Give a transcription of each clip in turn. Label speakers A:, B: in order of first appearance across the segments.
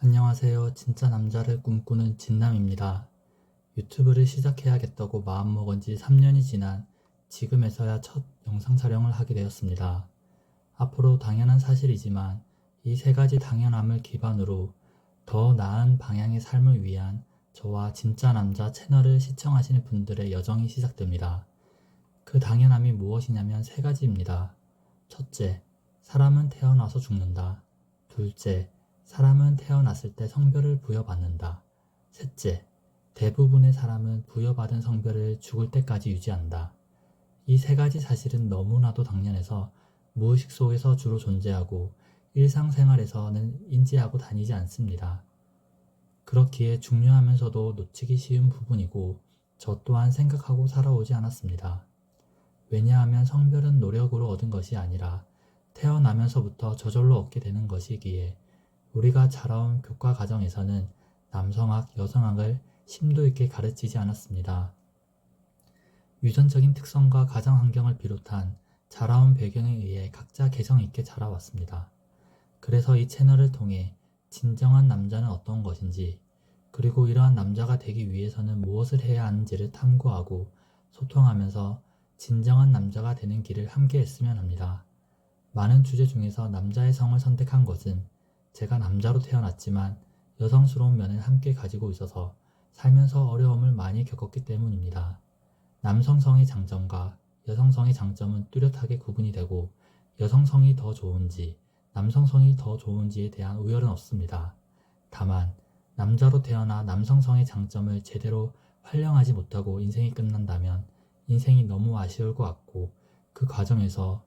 A: 안녕하세요. 진짜 남자를 꿈꾸는 진남입니다. 유튜브를 시작해야겠다고 마음먹은 지 3년이 지난 지금에서야 첫 영상 촬영을 하게 되었습니다. 앞으로 당연한 사실이지만 이 세 가지 당연함을 기반으로 더 나은 방향의 삶을 위한 저와 진짜 남자 채널을 시청하시는 분들의 여정이 시작됩니다. 그 당연함이 무엇이냐면 세 가지입니다. 첫째, 사람은 태어나서 죽는다. 둘째, 사람은 태어났을 때 성별을 부여받는다. 셋째, 대부분의 사람은 부여받은 성별을 죽을 때까지 유지한다. 이 세 가지 사실은 너무나도 당연해서 무의식 속에서 주로 존재하고 일상생활에서는 인지하고 다니지 않습니다. 그렇기에 중요하면서도 놓치기 쉬운 부분이고 저 또한 생각하고 살아오지 않았습니다. 왜냐하면 성별은 노력으로 얻은 것이 아니라 태어나면서부터 저절로 얻게 되는 것이기에 우리가 자라온 교과 과정에서는 남성학, 여성학을 심도 있게 가르치지 않았습니다. 유전적인 특성과 가정 환경을 비롯한 자라온 배경에 의해 각자 개성 있게 자라왔습니다. 그래서 이 채널을 통해 진정한 남자는 어떤 것인지, 그리고 이러한 남자가 되기 위해서는 무엇을 해야 하는지를 탐구하고 소통하면서 진정한 남자가 되는 길을 함께 했으면 합니다. 많은 주제 중에서 남자의 성을 선택한 것은 제가 남자로 태어났지만 여성스러운 면을 함께 가지고 있어서 살면서 어려움을 많이 겪었기 때문입니다. 남성성의 장점과 여성성의 장점은 뚜렷하게 구분이 되고 여성성이 더 좋은지 남성성이 더 좋은지에 대한 우열은 없습니다. 다만 남자로 태어나 남성성의 장점을 제대로 활용하지 못하고 인생이 끝난다면 인생이 너무 아쉬울 것 같고 그 과정에서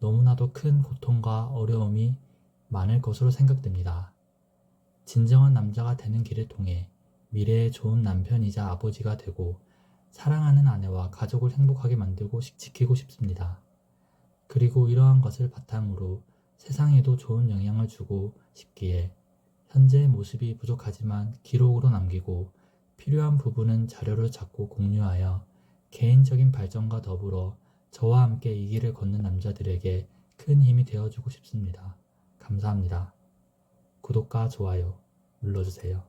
A: 너무나도 큰 고통과 어려움이 많을 것으로 생각됩니다. 진정한 남자가 되는 길을 통해 미래의 좋은 남편이자 아버지가 되고 사랑하는 아내와 가족을 행복하게 만들고 시- 지키고 싶습니다. 그리고 이러한 것을 바탕으로 세상에도 좋은 영향을 주고 싶기에 현재의 모습이 부족하지만 기록으로 남기고 필요한 부분은 자료를 찾고 공유하여 개인적인 발전과 더불어 저와 함께 이 길을 걷는 남자들에게 큰 힘이 되어주고 싶습니다. 감사합니다. 구독과 좋아요 눌러주세요.